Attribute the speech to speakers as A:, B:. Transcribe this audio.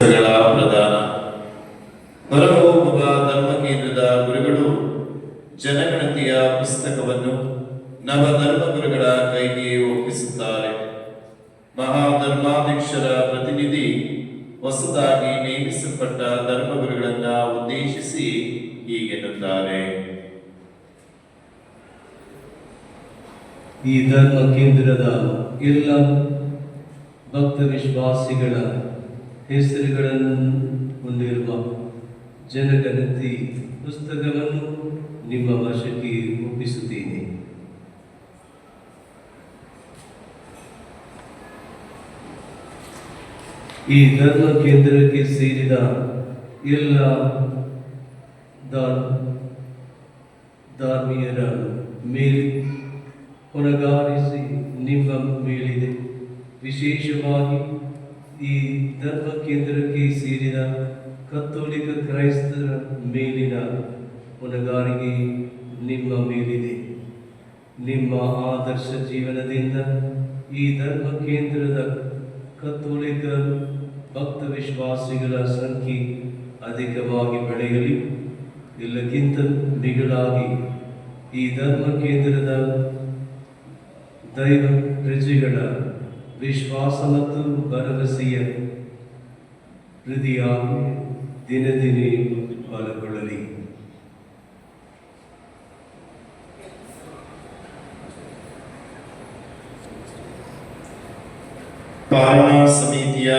A: ಪ್ರದಾನ ಹೊರಹೋಗುವ ಧರ್ಮ ಕೇಂದ್ರದ ಗುರುಗಳು ಜನಗಣತಿಯ ಪುಸ್ತಕವನ್ನು ನವ ಧರ್ಮ ಗುರುಗಳ ಕೈಗೆ ಒಪ್ಪಿಸುತ್ತಾರೆ. ಮಹಾಧರ್ಮಾಧ್ಯಕ್ಷರ ಪ್ರತಿನಿಧಿ ಹೊಸದಾಗಿ ನೇಮಿಸಲ್ಪಟ್ಟ ಧರ್ಮಗುರುಗಳನ್ನ ಉದ್ದೇಶಿಸಿ ಹೀಗೆನ್ನುತ್ತಾರೆ.
B: ಈ ಧರ್ಮ ಕೇಂದ್ರದ ಎಲ್ಲ ಭಕ್ತ ವಿಶ್ವಾಸಿಗಳ ಹೆಸರುಗಳನ್ನು ಹೊಂದಿರುವ ಜನಗಣತಿ ಪುಸ್ತಕವನ್ನು ನಿಮ್ಮ ವಶಕ್ಕೆ ಒಪ್ಪಿಸುತ್ತೇನೆ. ಈ ಧರ್ಮ ಕೇಂದ್ರಕ್ಕೆ ಸೇರಿದ ಎಲ್ಲ ಧಾರ್ಮೀಯರ ಮೇಲೆ ಹೊಣಗಾರಿಸಿ ನಿಮ್ಮ ಮೇಲಿದೆ. ವಿಶೇಷವಾಗಿ ಈ ಧರ್ಮ ಕೇಂದ್ರಕ್ಕೆ ಸೇರಿದ ಕತ್ತೋಲಿಕ ಕ್ರೈಸ್ತರ ಮೇಲಿನ ಹೊಣೆಗಾರಿಕೆ ನಿಮ್ಮ ಮೇಲಿದೆ. ನಿಮ್ಮ ಆದರ್ಶ ಜೀವನದಿಂದ ಈ ಧರ್ಮ ಕೇಂದ್ರದ ಕತ್ತೋಲಿಕ ಭಕ್ತ ವಿಶ್ವಾಸಿಗಳ ಸಂಖ್ಯೆ ಅಧಿಕವಾಗಿ ಬೆಳೆಯಲಿ. ಎಲ್ಲಕ್ಕಿಂತ ಮಿಗಿಲಾಗಿ ಈ ಧರ್ಮ ಕೇಂದ್ರದ ದೈವ ಪ್ರಜೆಗಳ വിശ്വാസമത്തു വരവസിയ പ്രതിയാമി ദിനദിനെ
A: ബലപ്പെടുത്തി പാലന സമിതിയ